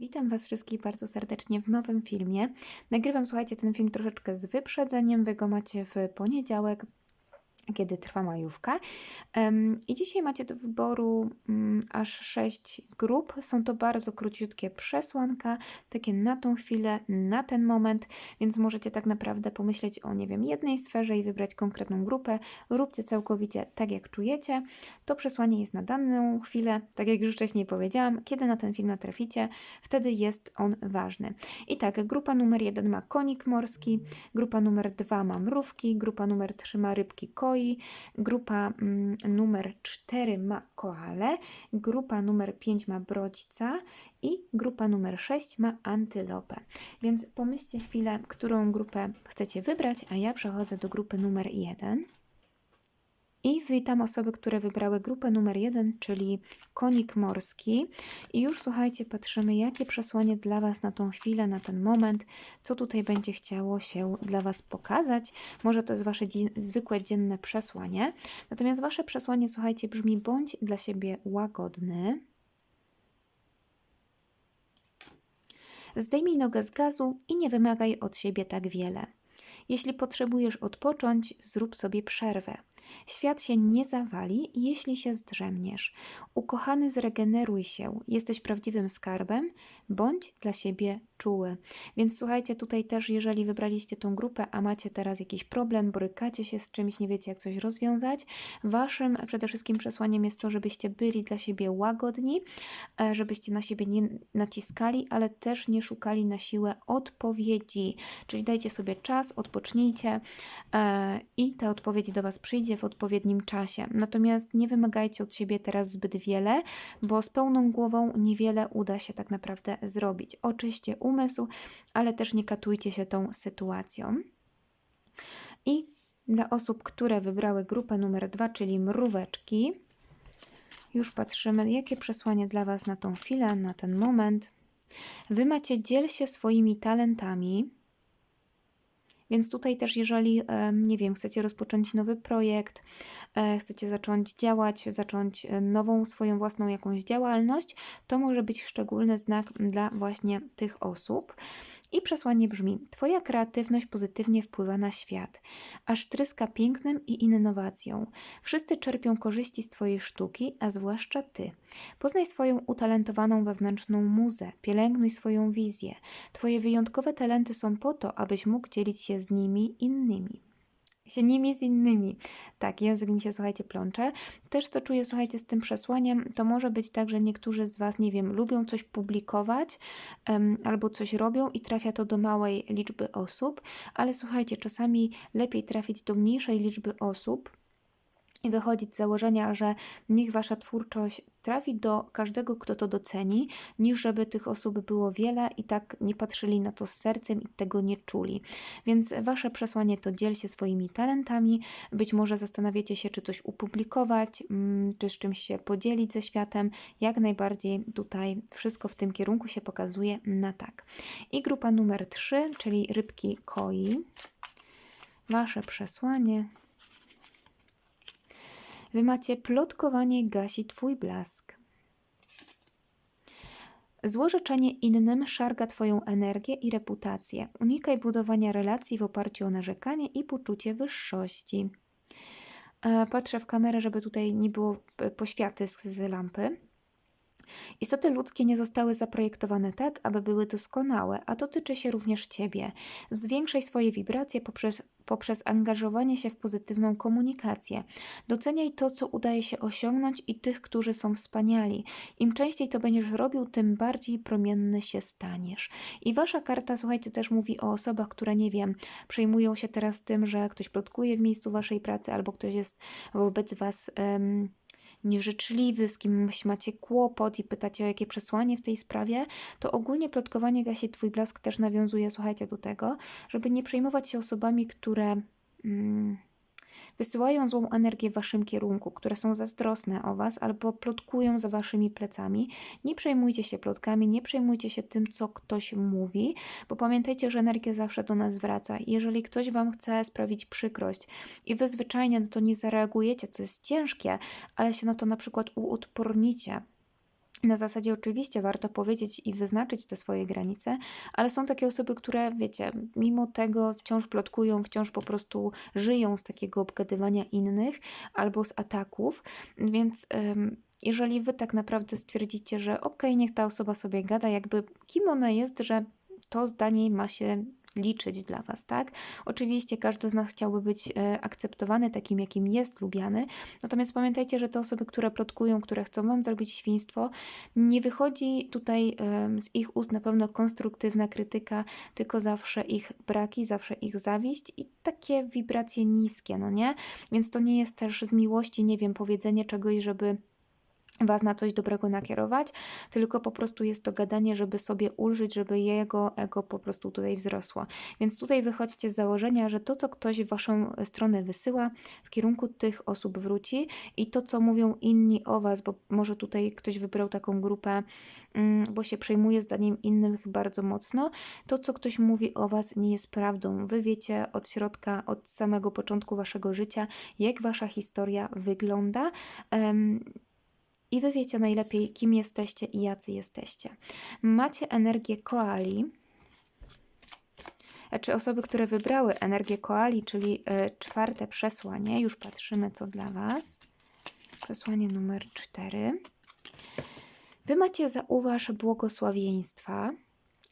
Witam Was wszystkich bardzo serdecznie w nowym filmie. Nagrywam, słuchajcie, ten film troszeczkę z wyprzedzeniem. Wy go macie w poniedziałek, kiedy trwa majówka. I dzisiaj macie do wyboru mm, aż sześć grup. Są to bardzo króciutkie przesłanka, takie na tą chwilę, na ten moment, więc możecie tak naprawdę pomyśleć o, nie wiem, jednej sferze i wybrać konkretną grupę. Róbcie całkowicie tak, jak czujecie. To przesłanie jest na daną chwilę, tak jak już wcześniej powiedziałam. Kiedy na ten film natraficie, wtedy jest on ważny. I tak, grupa numer jeden ma konik morski, grupa numer dwa ma mrówki, grupa numer trzy ma rybki koi, grupa mm, numer cztery ma koale, grupa numer pięć ma brodźca i grupa numer sześć ma antylopę. Więc pomyślcie chwilę, którą grupę chcecie wybrać, a ja przechodzę do grupy numer jeden. I witam osoby, które wybrały grupę numer jeden, czyli konik morski. I już słuchajcie, patrzymy, jakie przesłanie dla Was na tą chwilę, na ten moment, co tutaj będzie chciało się dla Was pokazać. Może to jest Wasze dzie zwykłe dzienne przesłanie. Natomiast Wasze przesłanie, słuchajcie, brzmi: bądź dla siebie łagodny. Zdejmij nogę z gazu i nie wymagaj od siebie tak wiele. Jeśli potrzebujesz odpocząć, zrób sobie przerwę. Świat się nie zawali, jeśli się zdrzemniesz. Ukochany, zregeneruj się. Jesteś prawdziwym skarbem, bądź dla siebie czuły. Więc słuchajcie, tutaj też, jeżeli wybraliście tą grupę, a macie teraz jakiś problem, borykacie się z czymś, nie wiecie jak coś rozwiązać, waszym przede wszystkim przesłaniem jest to, żebyście byli dla siebie łagodni, e, żebyście na siebie nie naciskali, ale też nie szukali na siłę odpowiedzi. Czyli dajcie sobie czas, odpocznijcie e, i ta odpowiedź do was przyjdzie w odpowiednim czasie. Natomiast nie wymagajcie od siebie teraz zbyt wiele, bo z pełną głową niewiele uda się tak naprawdę zrobić. Oczyście umysł, ale też nie katujcie się tą sytuacją. I dla osób, które wybrały grupę numer dwa, czyli mróweczki, już patrzymy, jakie przesłanie dla Was na tą chwilę, na ten moment. Wy macie dziel się swoimi talentami, więc tutaj też, jeżeli, nie wiem, chcecie rozpocząć nowy projekt, e, chcecie zacząć działać, zacząć e, nową swoją własną jakąś działalność, to może być szczególny znak dla właśnie tych osób. I przesłanie brzmi: Twoja kreatywność pozytywnie wpływa na świat, aż tryska pięknem i innowacją. Wszyscy czerpią korzyści z Twojej sztuki, a zwłaszcza Ty. Poznaj swoją utalentowaną wewnętrzną muzę, pielęgnuj swoją wizję. Twoje wyjątkowe talenty są po to, abyś mógł dzielić się z nimi innymi się nimi z innymi. Tak, język mi się, słuchajcie, plącze. Też co czuję, słuchajcie, z tym przesłaniem, to może być tak, że niektórzy z Was, nie wiem, lubią coś publikować um, albo coś robią i trafia to do małej liczby osób, ale słuchajcie, czasami lepiej trafić do mniejszej liczby osób, i wychodzić z założenia, że niech wasza twórczość trafi do każdego, kto to doceni, niż żeby tych osób było wiele i tak nie patrzyli na to z sercem i tego nie czuli. Więc wasze przesłanie to dziel się swoimi talentami. Być może zastanawiacie się, czy coś upublikować, mm, czy z czymś się podzielić ze światem. Jak najbardziej tutaj wszystko w tym kierunku się pokazuje na tak. I grupa numer 3, czyli rybki koi. Wasze przesłanie Wy macie plotkowanie gasi Twój blask. Złorzeczenie innym szarga Twoją energię i reputację. Unikaj budowania relacji w oparciu o narzekanie i poczucie wyższości. E, patrzę w kamerę, żeby tutaj nie było e, poświaty z, z lampy. Istoty ludzkie nie zostały zaprojektowane tak, aby były doskonałe, a to tyczy się również Ciebie. Zwiększaj swoje wibracje poprzez, poprzez angażowanie się w pozytywną komunikację. Doceniaj to, co udaje się osiągnąć i tych, którzy są wspaniali. Im częściej to będziesz robił, tym bardziej promienny się staniesz. I Wasza karta, słuchajcie, też mówi o osobach, które, nie wiem, przejmują się teraz tym, że ktoś plotkuje w miejscu Waszej pracy albo ktoś jest wobec Was... Um, nieżyczliwy, z kimś macie kłopot i pytacie o jakie przesłanie w tej sprawie, to ogólnie plotkowanie gasi Twój blask też nawiązuje, słuchajcie, do tego, żeby nie przejmować się osobami, które... Mm, wysyłają złą energię w waszym kierunku, które są zazdrosne o was albo plotkują za waszymi plecami. Nie przejmujcie się plotkami, nie przejmujcie się tym, co ktoś mówi, bo pamiętajcie, że energia zawsze do nas wraca. Jeżeli ktoś wam chce sprawić przykrość i wy zwyczajnie na to nie zareagujecie, co jest ciężkie, ale się na to na przykład uodpornicie, Na zasadzie oczywiście warto powiedzieć i wyznaczyć te swoje granice, ale są takie osoby, które, wiecie, mimo tego wciąż plotkują, wciąż po prostu żyją z takiego obgadywania innych albo z ataków, więc ym, jeżeli wy tak naprawdę stwierdzicie, że okej, niech ta osoba sobie gada, jakby kim ona jest, że to zdanie ma się liczyć dla Was, tak? Oczywiście każdy z nas chciałby być e, akceptowany takim, jakim jest, lubiany, natomiast pamiętajcie, że te osoby, które plotkują, które chcą Wam zrobić świństwo, nie wychodzi tutaj z ich ust na pewno konstruktywna krytyka, tylko zawsze ich braki, zawsze ich zawiść i takie wibracje niskie, no nie? Więc to nie jest też z miłości, nie wiem, powiedzenie czegoś, żeby Was na coś dobrego nakierować, tylko po prostu jest to gadanie, żeby sobie ulżyć, żeby jego ego po prostu tutaj wzrosło. Więc tutaj wychodźcie z założenia, że to, co ktoś w Waszą stronę wysyła, w kierunku tych osób wróci i to, co mówią inni o Was, bo może tutaj ktoś wybrał taką grupę, mm, bo się przejmuje zdaniem innych bardzo mocno, to, co ktoś mówi o Was, nie jest prawdą. Wy wiecie od środka, od samego początku Waszego życia, jak Wasza historia wygląda. Um, i wy wiecie najlepiej, kim jesteście i jacy jesteście. Macie energię koali, czy osoby, które wybrały energię koali, czyli y, czwarte przesłanie, już patrzymy, co dla Was. Przesłanie numer cztery. Wy macie zauważ błogosławieństwa.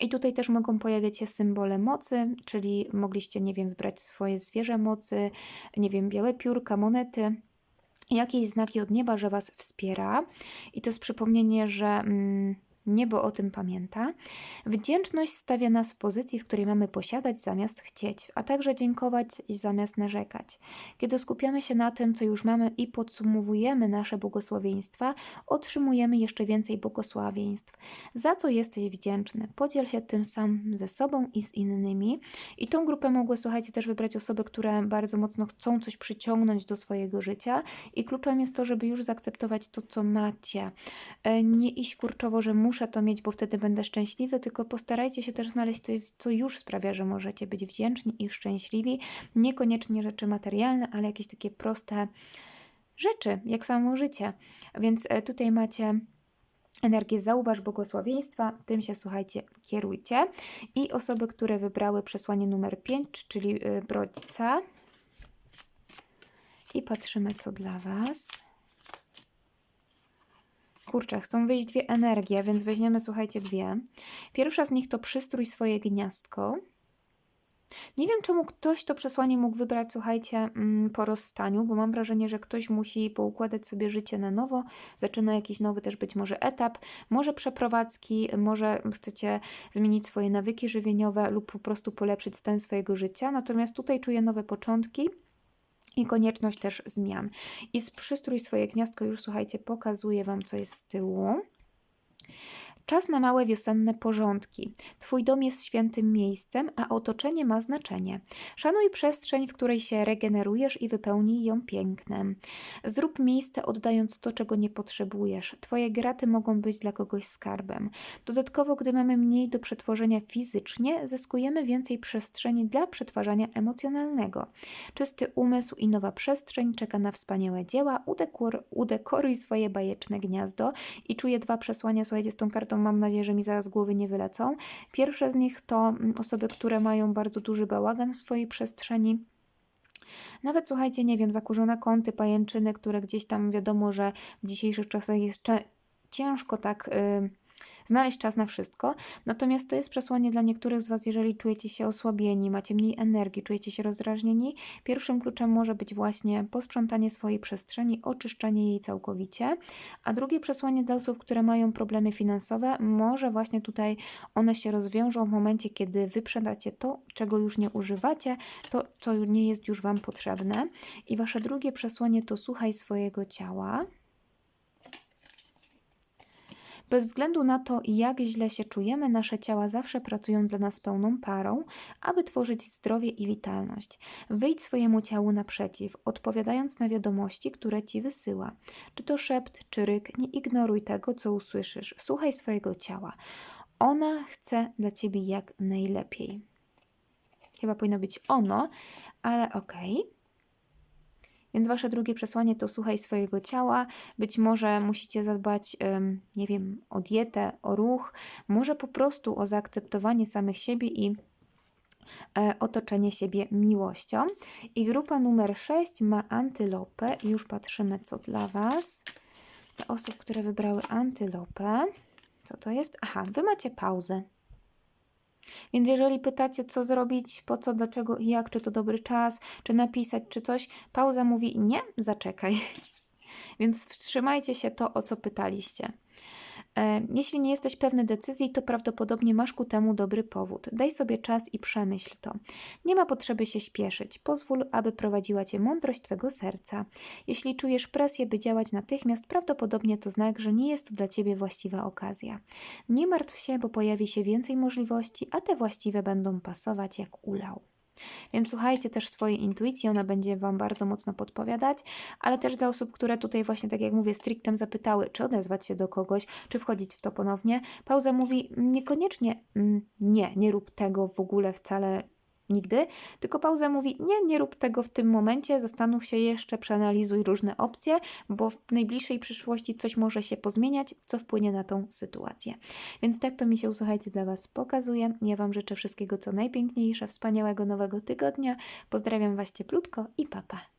I tutaj też mogą pojawiać się symbole mocy, czyli mogliście, nie wiem, wybrać swoje zwierzę mocy, nie wiem, białe piórka, monety jakieś znaki od nieba, że Was wspiera. I to jest przypomnienie, że. Mm, Niebo o tym pamięta. Wdzięczność stawia nas w pozycji, w której mamy posiadać zamiast chcieć, a także dziękować zamiast narzekać. Kiedy skupiamy się na tym, co już mamy i podsumowujemy nasze błogosławieństwa, otrzymujemy jeszcze więcej błogosławieństw. Za co jesteś wdzięczny? Podziel się tym sam ze sobą i z innymi. I tą grupę mogły, słuchajcie, też wybrać osoby, które bardzo mocno chcą coś przyciągnąć do swojego życia. I kluczem jest to, żeby już zaakceptować to, co macie. E, nie iść kurczowo, że muszę muszę to mieć, bo wtedy będę szczęśliwy, tylko postarajcie się też znaleźć coś, co już sprawia, że możecie być wdzięczni i szczęśliwi. Niekoniecznie rzeczy materialne, ale jakieś takie proste rzeczy, jak samo życie. Więc e, tutaj macie energię zauważ błogosławieństwa, tym się słuchajcie, kierujcie. I osoby, które wybrały przesłanie numer 5, czyli e, brodźca. I patrzymy, co dla Was kurczę, chcą wyjść dwie energie, więc weźmiemy, słuchajcie, dwie. Pierwsza z nich to przystrój swoje gniazdko. Nie wiem, czemu ktoś to przesłanie mógł wybrać, słuchajcie, mm, po rozstaniu, bo mam wrażenie, że ktoś musi poukładać sobie życie na nowo, zaczyna jakiś nowy też być może etap, może przeprowadzki, może chcecie zmienić swoje nawyki żywieniowe lub po prostu polepszyć stan swojego życia. Natomiast tutaj czuję nowe początki i konieczność też zmian. I z przystrój swoje gniazdko już słuchajcie, pokazuję Wam, co jest z tyłu. Czas na małe wiosenne porządki. Twój dom jest świętym miejscem, a otoczenie ma znaczenie. Szanuj przestrzeń, w której się regenerujesz i wypełnij ją pięknem. Zrób miejsce oddając to, czego nie potrzebujesz. Twoje graty mogą być dla kogoś skarbem. Dodatkowo, gdy mamy mniej do przetworzenia fizycznie, zyskujemy więcej przestrzeni dla przetwarzania emocjonalnego. Czysty umysł i nowa przestrzeń czeka na wspaniałe dzieła. Udekor, udekoruj swoje bajeczne gniazdo i czuję dwa przesłania, słuchajcie, z tą kartą to mam nadzieję, że mi zaraz głowy nie wylecą. Pierwsze z nich to mm, osoby, które mają bardzo duży bałagan w swojej przestrzeni. Nawet słuchajcie, nie wiem, zakurzone kąty, pajęczyny, które gdzieś tam wiadomo, że w dzisiejszych czasach jest ciężko tak. Yy, znaleźć czas na wszystko. Natomiast to jest przesłanie dla niektórych z Was, jeżeli czujecie się osłabieni, macie mniej energii, czujecie się rozdrażnieni. Pierwszym kluczem może być właśnie posprzątanie swojej przestrzeni, oczyszczenie jej całkowicie. A drugie przesłanie dla osób, które mają problemy finansowe, może właśnie tutaj one się rozwiążą w momencie, kiedy wyprzedacie to, czego już nie używacie, to, co nie jest już Wam potrzebne. I Wasze drugie przesłanie to słuchaj swojego ciała. Bez względu na to, jak źle się czujemy, nasze ciała zawsze pracują dla nas pełną parą, aby tworzyć zdrowie i witalność. Wyjdź swojemu ciału naprzeciw, odpowiadając na wiadomości, które ci wysyła. Czy to szept, czy ryk, nie ignoruj tego, co usłyszysz. Słuchaj swojego ciała. Ona chce dla ciebie jak najlepiej. Chyba powinno być ono, ale okej. Okay. Więc wasze drugie przesłanie to słuchaj swojego ciała. Być może musicie zadbać, nie wiem, o dietę, o ruch, może po prostu o zaakceptowanie samych siebie i e, otoczenie siebie miłością. I grupa numer 6 ma antylopę. Już patrzymy, co dla Was. Dla osób, które wybrały antylopę. Co to jest? Aha, Wy macie pauzę. Więc jeżeli pytacie, co zrobić, po co, dlaczego i jak, czy to dobry czas, czy napisać, czy coś, pauza mówi nie, zaczekaj. Więc wstrzymajcie się to, o co pytaliście. E, Jeśli nie jesteś pewny decyzji, to prawdopodobnie masz ku temu dobry powód. Daj sobie czas i przemyśl to. Nie ma potrzeby się śpieszyć. Pozwól, aby prowadziła cię mądrość twego serca. Jeśli czujesz presję, by działać natychmiast, prawdopodobnie to znak, że nie jest to dla ciebie właściwa okazja. Nie martw się, bo pojawi się więcej możliwości, a te właściwe będą pasować jak ulał. Więc słuchajcie też swojej intuicji, ona będzie Wam bardzo mocno podpowiadać, ale też dla osób, które tutaj właśnie, tak jak mówię, strictem zapytały, czy odezwać się do kogoś, czy wchodzić w to ponownie, pauza mówi niekoniecznie mm, nie, nie rób tego w ogóle wcale nigdy, tylko pauza mówi nie, nie rób tego w tym momencie, zastanów się jeszcze, przeanalizuj różne opcje, bo w najbliższej przyszłości coś może się pozmieniać, co wpłynie na tą sytuację. Więc tak to mi się, słuchajcie, dla Was pokazuje. Ja Wam życzę wszystkiego co najpiękniejsze, wspaniałego nowego tygodnia. Pozdrawiam Was cieplutko i papa.